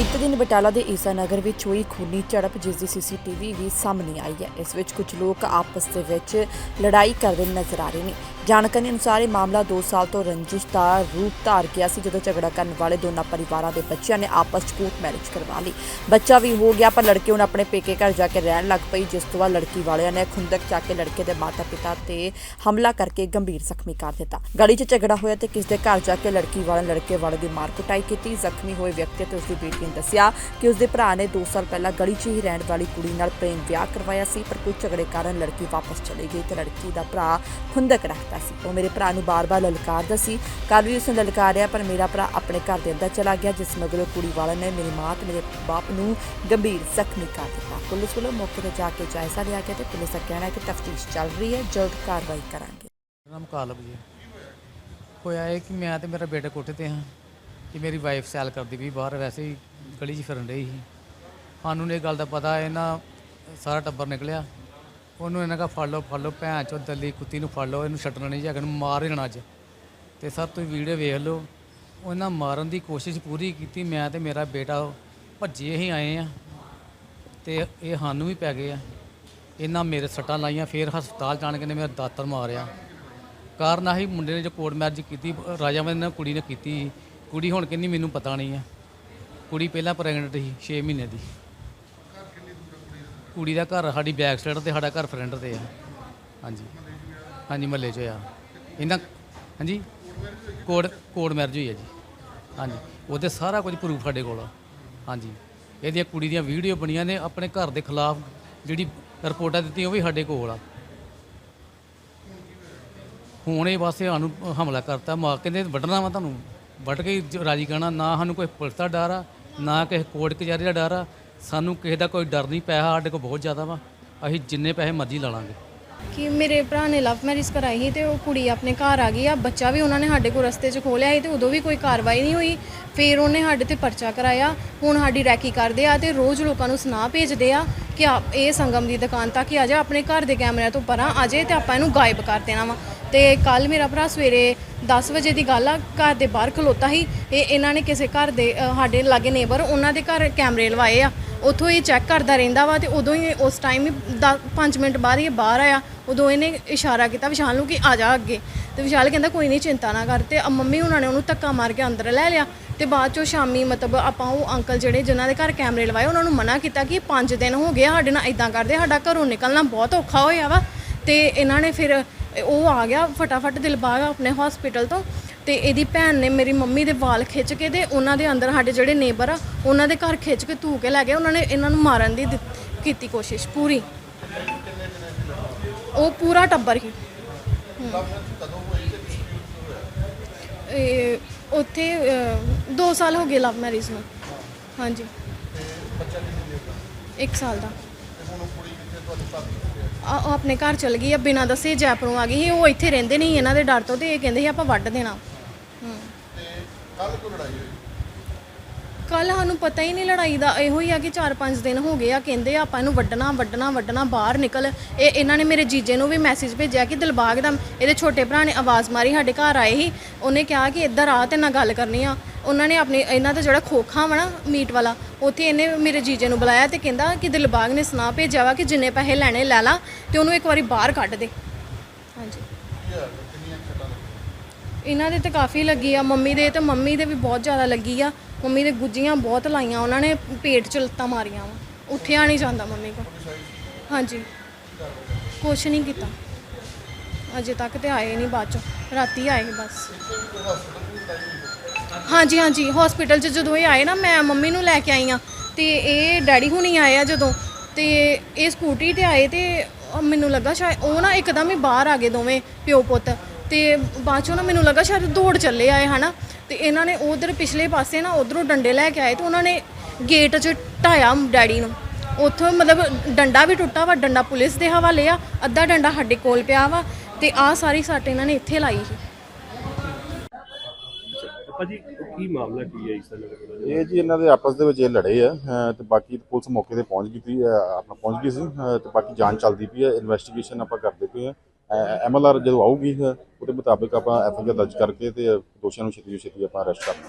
ਬੀਤੇ ਦਿਨ ਬਟਾਲਾ ਦੇ ਈਸਾ ਨਗਰ ਵਿੱਚ ਹੋਈ ਖੂਨੀ ਝੜਪ, ਜਿਸ ਦੀ ਸੀਸੀਟੀਵੀ ਵੀ ਸਾਹਮਣੇ ਆਈ ਹੈ। ਇਸ ਵਿੱਚ ਕੁਝ ਲੋਕ ਆਪਸ ਦੇ ਵਿੱਚ ਲੜਾਈ ਕਰਦੇ ਨਜ਼ਰ ਆ ਰਹੇ ਨੇ। ਜਾਣਕਾਰੀ ਅਨੁਸਾਰ ਇਹ ਮਾਮਲਾ 2 ਸਾਲ ਤੋਂ ਰੰਜਿਸ਼ ਦਾ ਰੂਪ ਧਾਰ ਗਿਆ ਸੀ, ਜਦੋਂ ਝਗੜਾ ਕਰਨ ਵਾਲੇ ਦੋਨਾਂ ਪਰਿਵਾਰਾਂ ਦੇ ਬੱਚਿਆਂ ਨੇ ਆਪਸ 'ਚ ਕੋਰਟ ਮੈਰਿਜ ਕਰਵਾ ਲਈ। ਬੱਚਾ ਵੀ ਹੋ ਗਿਆ, ਪਰ ਲੜਕੀ ਹੁਣ ਆਪਣੇ ਪੇਕੇ ਘਰ ਜਾ ਕੇ ਰਹਿਣ ਲੱਗ ਪਈ, ਜਿਸ ਤੋਂ ਬਾਅਦ ਲੜਕੀ ਵਾਲਿਆਂ ਨੇ ਖੁੰਦਕ ਚੱਕ ਕੇ ਲੜਕੇ ਦੇ ਮਾਤਾ-ਪਿਤਾ ਤੇ ਹਮਲਾ ਕਰਕੇ ਗੰਭੀਰ ਜ਼ਖਮੀ ਕਰ ਦਿੱਤਾ। ਗਲੀ 'ਚ ਝਗੜਾ ਹੋਇਆ ਤੇ ਕਿਸ ਦੇ ਘਰ ਜਾ ਕੇ ਲੜਕੀ ਵਾਲੇ ਲੜਕੇ ਵਾਲੇ ਦੀ ਮਾਰ ਕੁਟਾਈ ਕੀਤੀ। ਜ਼ਖਮੀ ਹੋਏ ਵਿਅਕਤੀ ਤੇ ਉਸਦੀ ਬੇਟੀ ਨੇ ਦੱਸਿਆ ਕਿ ਉਸਦੇ ਭਰਾ ਨੇ 2 ਸਾਲ ਪਹਿਲਾਂ ਗਲੀ 'ਚ ਹੀ ਰਹਿਣ ਵਾਲੀ ਕੁੜੀ ਨਾਲ ਪ੍ਰੇਮ ਵਿਆਹ ਕਰਵਾਇਆ ਸੀ, ਪਰ ਕੁਝ ਝਗੜੇ ਕਾਰਨ ਲੜਕੀ ਵਾਪਸ ਚਲੀ ਗਈ ਤੇ ਲੜਕੀ ਦਾ ਭਰਾ ਖੁੰਦਕ ਰੱਖਦਾ ਸੀ। ਉਹ ਮੇਰੇ ਭਰਾ ਨੂੰ ਬਾਰ-ਬਾਰ ਲਲਕਾਰਦਾ ਸੀ। ਕੱਲ ਵੀ ਉਸਨੇ ਲਲਕਾਰਿਆ, ਪਰ ਮੇਰਾ ਭਰਾ ਆਪਣੇ ਘਰ ਦੇ ਅੰਦਰ ਚਲਾ ਗਿਆ, ਜਿਸ ਮਗਰੋਂ ਕੁੜੀ ਵਾਲੇ ਨੇ ਮੇਰੀ ਮਾਂ ਤੇ ਮੇਰੇ ਬਾਪ ਨੂੰ ਗੰਭੀਰ ਜ਼ਖਮੀ ਕਰ ਦਿੱਤਾ। ਪੁਲਿਸ ਵੱਲੋਂ ਮੌਕੇ ਤੇ ਜਾ ਕੇ ਜਾਇਜ਼ਾ ਲਿਆ ਗਿਆ ਤੇ ਪੁਲਿਸ ਦਾ ਕਹਿਣਾ ਹੈ ਕਿ ਤਫਤੀਸ਼ ਚੱਲ ਰਹੀ ਹੈ। ਜਲਦ ਕਾਰਵਾਈ ਕਰਾਂਗੇ। ਨਾਮ ਕਾਲਬ ਜੀ ਹੋਇਆ ਇਹ ਕਿ ਮੈਂ ਤੇ ਮੇਰਾ ਬੇਟਾ ਕੋਠੇ ਤੇ ਹਾਂ ਕਿ ਮੇਰੀ ਵਾਈਫ ਸੈਲ ਕਰਦੀ ਵੀ ਬਾਹਰ, ਵੈਸੇ ਹੀ ਗਲੀ 'ਚ ਫਿਰਨ ਰਹੀ ਸੀ। ਸਾਨੂੰ ਇਹ ਗੱਲ ਦਾ ਪਤਾ, ਇਹਨਾਂ ਸਾਰਾ ਟੱਬਰ ਨਿਕਲਿਆ। ਉਹਨੂੰ ਇਹਨਾਂ ਕਾ ਫੜ ਲਓ ਫੜ ਲਓ, ਭੈਣ ਚੋ ਦੱਲੀ ਕੁੱਤੀ ਨੂੰ ਫੜ ਲਓ, ਇਹਨੂੰ ਛੱਡਣਾ ਨਹੀਂ ਜਾਂ ਇਹਨੂੰ ਮਾਰ ਦੇਣਾ ਅੱਜ। ਤੇ ਸਰ, ਤੁਸੀਂ ਵੀਡੀਓ ਵੇਖ ਲਓ, ਉਹਨਾਂ ਮਾਰਨ ਦੀ ਕੋਸ਼ਿਸ਼ ਪੂਰੀ ਕੀਤੀ, ਮੈਂ ਤੇ ਮੇਰਾ ਬੇਟਾ ਭੱਜੇ ਹੀ ਆਏ ਆ। ਤੇ ਇਹ ਸਾਨੂੰ ਵੀ ਪੈ ਗਏ ਆ। ਇਹਨਾਂ ਮੇਰੇ ਸੱਟਾਂ ਲਾਈਆਂ, ਫੇਰ ਹਸਪਤਾਲ ਜਾਣ ਕੇ ਨੇ ਮੇਰਾ ਦਾਤਰ ਮਾਰਿਆ। ਕਾਰਨ ਆਹੀ ਮੁੰਡੇ ਨੇ ਜੋ ਕੋਰਟ ਮੈਰਿਜ ਕੀਤੀ ਰਾਜਾਵੰਦ ਨਾਲ ਕੁੜੀ ਨੇ ਕੀਤੀ ਕੁੜੀ ਹੁਣ ਕਹਿੰਦੀ ਮੈਨੂੰ ਪਤਾ ਨਹੀਂ ਆ। ਕੁੜੀ ਪਹਿਲਾਂ ਪ੍ਰੈਗਨੈਂਟ ਸੀ 6 ਮਹੀਨੇ ਦੀ। ਕੁੜੀ ਦਾ ਘਰ, ਸਾਡੀ ਬੈਕ ਸਾਈਡ ਤੇ ਸਾਡਾ ਘਰ ਫਰੰਟ ਤੇ ਆ। ਹਾਂਜੀ। ਹਾਂਜੀ, ਮਹੱਲੇ 'ਚ ਹੋਇਆ। ਇਹਨਾਂ ਹਾਂਜੀ? ਕੋਡ ਕੋਡ ਮੈਰਿਜ ਹੋਈ ਹੈ ਜੀ। ਹਾਂਜੀ। ਉਹਦੇ ਸਾਰਾ ਕੁਝ ਪ੍ਰੂਫ ਸਾਡੇ ਕੋਲ ਆ। ਹਾਂਜੀ। ਇਹਦੀਆਂ ਕੁੜੀ ਦੀਆਂ ਵੀਡੀਓ ਬਣੀਆਂ ਨੇ ਆਪਣੇ ਘਰ ਦੇ ਖਿਲਾਫ। ਜਿਹੜੀ ਰਿਪੋਰਟਾਂ ਦਿੱਤੀਆਂ ਉਹ ਵੀ ਸਾਡੇ ਕੋਲ ਆ। ਹੁਣ ਇਹ ਵਾਸਤੇ ਸਾਨੂੰ ਹਮਲਾ ਕਰਤਾ। ਮਾਂ ਕਹਿੰਦੇ ਵੱਢਣਾ ਵਾ ਤੁਹਾਨੂੰ। ਵੱਢ ਕੇ ਹੀ ਰਾਜੀ ਕਰਨਾ। ਨਾ ਸਾਨੂੰ ਕੋਈ ਪੁਲਿਸ ਦਾ ਡਰ ਆ, ਨਾ ਕਿਸੇ ਕੋਰਟ ਕਚਹਿਰੀ ਦਾ ਡਰ ਆ। ਸਾਨੂੰ ਕਿਸੇ ਦਾ ਕੋਈ ਡਰ ਨਹੀਂ, ਪੈਸਾ ਸਾਡੇ ਕੋਲ ਬਹੁਤ ਜ਼ਿਆਦਾ ਵਾ। ਅਸੀਂ ਜਿੰਨੇ ਪੈਸੇ ਮਰਜ਼ੀ ਲਾ ਲਾਂਗੇ। ਕਿ ਮੇਰੇ ਭਰਾ ਨੇ ਲਵ ਮੈਰਿਜ ਕਰਾਈ ਸੀ ਤੇ ਉਹ ਕੁੜੀ ਆਪਣੇ ਘਰ ਆ ਗਈ ਆ, ਬੱਚਾ ਵੀ ਉਹਨਾਂ ਨੇ ਸਾਡੇ ਕੋਲ ਰਸਤੇ 'ਚ ਖੋਲਿਆ ਸੀ ਤੇ ਉਦੋਂ ਵੀ ਕੋਈ ਕਾਰਵਾਈ ਨਹੀਂ ਹੋਈ। ਫਿਰ ਉਹਨੇ ਸਾਡੇ ਤੇ ਪਰਚਾ ਕਰਾਇਆ, ਹੁਣ ਸਾਡੀ ਰੈਕੀ ਕਰਦੇ ਆ ਤੇ ਰੋਜ਼ ਲੋਕਾਂ ਨੂੰ ਸੁਨਾਹ ਭੇਜਦੇ ਆ ਕਿ ਆ ਇਹ ਸੰਗਮ ਦੀ ਦੁਕਾਨ ਤੱਕ ਹੀ ਆ ਜਾ, ਆਪਣੇ ਘਰ ਦੇ ਕੈਮਰਿਆਂ ਤੋਂ ਪਰਾਂ ਆ ਜੇ ਤੇ ਆਪਾਂ ਇਹਨੂੰ ਗਾਇਬ ਕਰ ਦੇਣਾ ਵਾ। ਤੇ ਕੱਲ ਮੇਰਾ ਭਰਾ ਸਵੇਰੇ 10 ਵਜੇ ਦੀ ਗੱਲ ਆ ਘਰ ਦੇ ਬਾਹਰ ਖਲੋਤਾ ਸੀ। ਇਹ ਇਹਨਾਂ ਨੇ ਕਿਸੇ ਘਰ ਦੇ ਅ, ਸਾਡੇ ਲਾਗੇ ਨੇਬਰ ਉਹਨਾਂ ਦੇ ਘਰ ਕੈਮਰੇ ਲਵਾਏ ਆ। ਉੱਥੋਂ ਇਹ ਚੈੱਕ ਕਰਦਾ ਰਹਿੰਦਾ ਵਾ ਤੇ ਉਦੋਂ ਹੀ ਉਸ ਟਾਈਮ ਹੀ 5 ਮਿੰਟ ਬਾਅਦ ਇਹ ਬਾਹਰ ਆਇਆ। ਉਦੋਂ ਇਹਨੇ ਇਸ਼ਾਰਾ ਕੀਤਾ ਵਿਸ਼ਾਲ ਨੂੰ ਕਿ ਆ ਜਾ ਅੱਗੇ। ਤੇ ਵਿਸ਼ਾਲ ਕਹਿੰਦਾ ਕੋਈ ਨਹੀਂ ਚਿੰਤਾ ਨਾ ਕਰ। ਤੇ ਅ- ਮੰਮੀ ਉਹਨਾਂ ਨੇ ਉਹਨੂੰ ਧੱਕਾ ਮਾਰ ਕੇ ਅੰਦਰ ਲੈ ਲਿਆ ਤੇ ਬਾਅਦ ਚੋਂ ਸ਼ਾਮੀ ਮਤਲਬ ਆਪਾਂ ਉਹ ਅੰਕਲ ਜਿਹੜੇ ਜਿਨ੍ਹਾਂ ਦੇ ਘਰ ਕੈਮਰੇ ਲਵਾਏ ਉਹਨਾਂ ਨੂੰ ਮਨਾ ਕੀਤਾ ਕਿ 5 ਦਿਨ ਹੋ ਗਏ ਆ, ਸਾਡੇ ਨਾਲ ਇਦਾਂ ਕਰਦੇ ਸਾਡਾ ਘਰੋਂ ਨਿਕਲਣਾ ਬਹੁਤ ਔਖਾ ਹੋਇਆ ਵਾ। ਤੇ ਇਹਨਾਂ ਨੇ ਫਿਰ ਉਹ ਆ ਗਿਆ ਫਟਾਫਟ ਦਿਲਬਾਗ ਆਪਣੇ ਹਸਪੀਟਲ ਤੋਂ ਤੇ ਇਹਦੀ ਭੈਣ ਨੇ ਮੇਰੀ ਮੰਮੀ ਦੇ ਵਾਲ ਖਿੱਚ ਕੇ ਤੇ ਉਹਨਾਂ ਦੇ ਅੰਦਰ ਸਾਡੇ ਜਿਹੜੇ ਨੇਬਰ ਆ ਉਹਨਾਂ ਦੇ ਘਰ ਖਿੱਚ ਕੇ ਧੂ ਕੇ ਲੈ ਗਏ ਉਹਨਾਂ ਨੇ ਇਹਨਾਂ ਨੂੰ ਮਾਰਨ ਦੀ ਦਿੱਤ- ਕੀਤੀ ਕੋਸ਼ਿਸ਼ ਪੂਰੀ। ਉਹ ਪੂਰਾ ਟੱਬਰ ਹੀ। ਇਹ ਉੱਥੇ 2 ਸਾਲ ਹੋ ਗਏ ਲਵ ਮੈਰਿਜ ਨੂੰ। ਹਾਂਜੀ। ਇੱਕ ਸਾਲ ਦਾ। ਆ ਉਹ ਆਪਣੇ ਘਰ ਚਲ ਗਈ ਆ ਬਿਨਾਂ ਦੱਸੇ ਜੈਪੁਰੋਂ ਆ ਗਈ ਸੀ ਉਹ ਇੱਥੇ ਰਹਿੰਦੇ ਨਹੀਂ ਇਹਨਾਂ ਦੇ ਡਰ ਤੋਂ ਤੇ ਇਹ ਕਹਿੰਦੇ ਸੀ ਆਪਾਂ ਵੱਢ ਦੇਣਾ। ਹੂੰ। ਕੱਲ ਸਾਨੂੰ ਪਤਾ ਹੀ ਨਹੀਂ ਲੜਾਈ ਦਾ ਇਹੋ ਹੀ ਆ ਕਿ 4-5 ਦਿਨ ਹੋ ਗਏ ਆ ਕਹਿੰਦੇ ਆ ਆਪਾਂ ਇਹਨੂੰ ਵੱਢਣਾ ਵੱਢਣਾ ਵੱਢਣਾ ਬਾਹਰ ਨਿਕਲ। ਇਹ ਇਹਨਾਂ ਨੇ ਮੇਰੇ ਜੀਜੇ ਨੂੰ ਵੀ ਮੈਸੇਜ ਭੇਜਿਆ ਕਿ ਦਿਲਬਾਗ ਦਾ ਇਹਦੇ ਛੋਟੇ ਭਰਾ ਨੇ ਆਵਾਜ਼ ਮਾਰੀ ਸਾਡੇ ਘਰ ਆਏ ਸੀ। ਉਹਨੇ ਕਿਹਾ ਕਿ ਇੱਧਰ ਆ ਤੇ ਨਾਲ ਗੱਲ ਕਰਨੀ ਆ। ਉਹਨਾਂ ਨੇ ਆਪਣੇ, ਇਹਨਾਂ ਦਾ ਜਿਹੜਾ ਖੋਖਾ ਵਾ ਨਾ ਮੀਟ ਵਾਲਾ, ਉੱਥੇ ਇਹਨੇ ਮੇਰੇ ਜੀਜੇ ਨੂੰ ਬੁਲਾਇਆ ਤੇ ਕਹਿੰਦਾ ਕਿ ਦਿਲਬਾਗ ਨੇ ਸੁਣਾ ਭੇਜਿਆ ਵਾ ਕਿ ਜਿੰਨੇ ਪੈਸੇ ਲੈਣੇ ਲੈ ਲਾ ਤੇ ਉਹਨੂੰ ਇੱਕ ਵਾਰੀ ਬਾਹਰ ਕੱਢ ਦੇ। ਹਾਂਜੀ। ਇਹਨਾਂ ਦੇ ਤੇ ਕਾਫੀ ਲੱਗੀ ਆ, ਮੰਮੀ ਦੇ ਤੇ ਮੰਮੀ ਦੇ ਵੀ ਬਹੁਤ ਜ਼ਿਆਦਾ ਲੱਗੀ ਆ। ਮੰਮੀ ਦੇ ਗੁੱਜੀਆਂ ਬਹੁਤ ਲਾਈਆਂ, ਉਹਨਾਂ ਨੇ ਪੇਟ ਚ ਲੱਤਾਂ ਮਾਰੀਆਂ ਵਾ। ਉੱਠਿਆ ਨਹੀਂ ਜਾਂਦਾ ਮੰਮੀ ਕੋ ਹਾਂਜੀ। ਕੁਛ ਨਹੀਂ ਕੀਤਾ। ਅਜੇ ਤੱਕ ਤੇ ਆਏ ਨਹੀਂ ਬਾਅਦ ਚੋਂ। ਰਾਤੀ ਆਏ ਬਸ। ਹਾਂਜੀ ਹਾਂਜੀ ਹਸਪੀਟਲ 'ਚ ਜਦੋਂ ਇਹ ਆਏ ਨਾ, ਮੈਂ ਮੰਮੀ ਨੂੰ ਲੈ ਕੇ ਆਈ ਆ ਤੇ ਇਹ ਡੈਡੀ ਹੁਣੀ ਆਏ ਆ ਜਦੋਂ ਤੇ ਇਹ ਸਕੂਟਰੀ ਤੇ ਆਏ ਤੇ ਮੈਨੂੰ ਲੱਗਾ ਸ਼ਾਇਦ ਉਹ ਨਾ ਇੱਕਦਮ ਹੀ ਬਾਹਰ ਆ ਗਏ ਦੋਵੇਂ ਪਿਓ ਪੁੱਤ ਤੇ ਬਾਅਦ ਚੋਂ ਨਾ ਮੈਨੂੰ ਲੱਗਾ ਸ਼ਾਇਦ ਦੌੜ ਚੱਲੇ ਆਏ, ਹਨਾ? ਤੇ ਇਹਨਾਂ ਨੇ ਉਧਰ ਪਿਛਲੇ ਪਾਸੇ ਨਾ ਉਧਰੋਂ ਡੰਡੇ ਲੈ ਕੇ ਆਏ ਤੇ ਉਹਨਾਂ ਨੇ ਗੇਟ 'ਚ ਢਾਇਆ ਡੈਡੀ ਨੂੰ। ਉੱਥੋਂ ਮਤਲਬ ਡੰਡਾ ਵੀ ਟੁੱਟਾ ਵਾ, ਡੰਡਾ ਪੁਲਿਸ ਦੇ ਹਵਾਲੇ ਆ, ਅੱਧਾ ਡੰਡਾ ਸਾਡੇ ਕੋਲ ਪਿਆ ਵਾ ਤੇ ਆਹ ਸਾਰੀ ਸੱਟ ਇਹਨਾਂ ਨੇ ਇੱਥੇ ਲਾਈ ਸੀ। ਭਾਜੀ, ਕੀ ਮਾਮਲਾ ਕੀ ਹੈ ਇਸ ਤਰ੍ਹਾਂ ਇਹ ਜੀ ਇਹਨਾਂ ਦੇ ਆਪਸ ਦੇ ਵਿੱਚ ਇਹ ਲੜੇ ਆ ਅਹ, ਤੇ ਬਾਕੀ ਪੁਲਿਸ ਮੌਕੇ ਤੇ ਪਹੁੰਚ ਗਈ ਸੀ, ਅਹ, ਆਪਣਾ ਪਹੁੰਚ ਗਈ ਸੀ, ਅਹ, ਤੇ ਬਾਕੀ ਜਾਂਚ ਚੱਲਦੀ ਪਈ ਹੈ ਇਨਵੈਸਟੀਗੇਸ਼ਨ ਆਪਾਂ ਕਰਦੇ ਪਏ ਆ ਐਮਐਲਆਰ ਜਦੋਂ ਆਊਗੀ, ਅਹ, ਉਹਦੇ ਮੁਤਾਬਿਕ ਆਪਾਂ ਐਫਆਈਆਰ ਦਰਜ ਕਰਕੇ ਤੇ ਦੋਸ਼ੀਆਂ ਨੂੰ ਛੇਤੀ ਤੋਂ ਛੇਤੀ ਆਪਾਂ ਅਰੈਸਟ ਕਰਨਾ